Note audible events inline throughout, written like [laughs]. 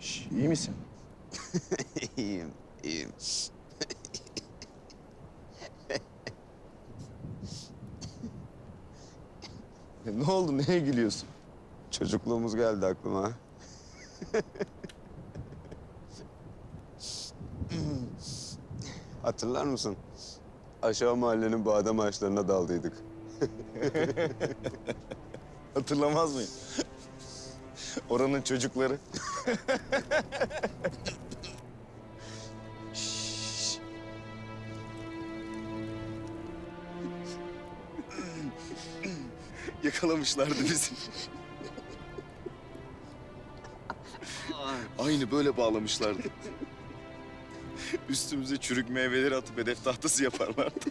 Şş, iyi misin? iyiyim, iyiyim. Ne oldu? Neye gülüyorsun? Çocukluğumuz geldi aklıma. Hatırlar mısın? Aşağı mahallenin badem ağaçlarına daldıydık. [laughs] Hatırlamaz mıyım? Oranın çocukları. [laughs] Yakalamışlardı bizi. Aynı böyle bağlamışlardı. [laughs] Üstümüze çürük meyveleri atıp hedef tahtası yaparlardı.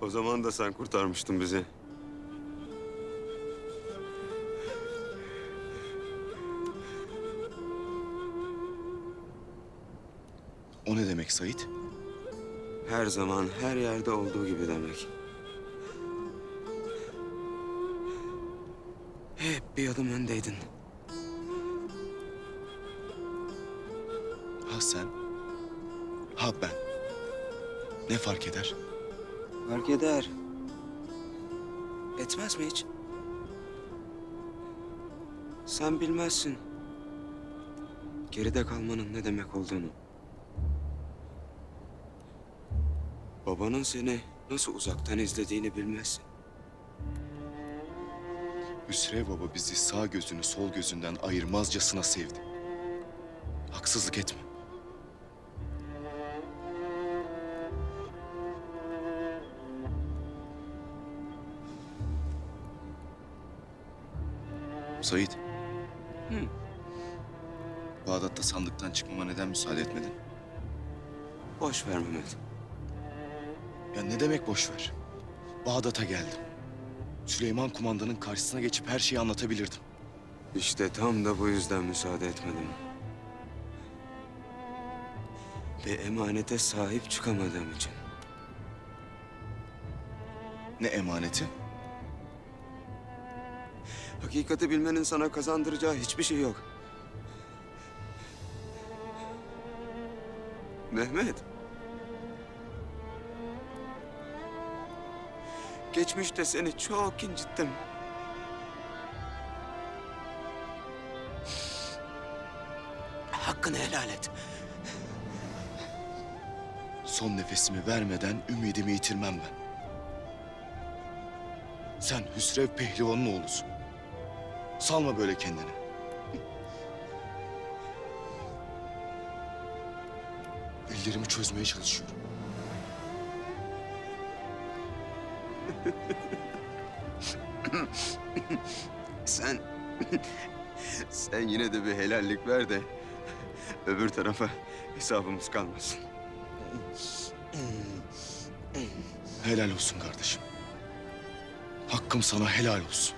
O zaman da sen kurtarmıştın bizi. O ne demek Sait? Her zaman, her yerde olduğu gibi demek. Hep bir adım öndeydin. Ha sen, ha ben. Ne fark eder? Fark eder. Etmez mi hiç? Sen bilmezsin. Geride kalmanın ne demek olduğunu. Babanın seni nasıl uzaktan izlediğini bilmezsin. Hüsrev Baba bizi sağ gözünü sol gözünden ayırmazcasına sevdi. Haksızlık etme. Sait. Hı. Bağdat'ta sandıktan çıkmama neden müsaade etmedin? Boş ver Mehmet. Ya ne demek boş ver? Bağdat'a geldim. Süleyman kumandanın karşısına geçip her şeyi anlatabilirdim. İşte tam da bu yüzden müsaade etmedim. Ve emanete sahip çıkamadığım için. Ne emaneti? Hakikati bilmenin sana kazandıracağı hiçbir şey yok. Mehmet. Geçmişte seni çok incittim. Hakkını helal et. Son nefesimi vermeden ümidimi yitirmem ben. Sen Hüsrev Pehlivan'ın oğlusun. Salma böyle kendini. Ellerimi çözmeye çalışıyorum. Sen... sen yine de bir helallik ver de... ...öbür tarafa hesabımız kalmasın. Helal olsun kardeşim. Hakkım sana helal olsun.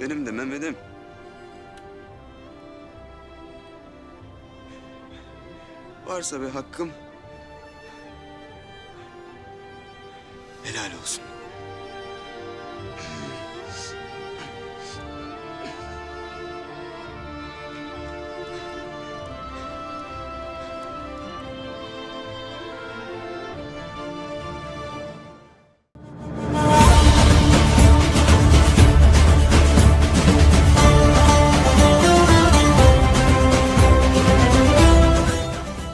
Benim de Mehmet'im. Varsa bir hakkım... ...helal olsun.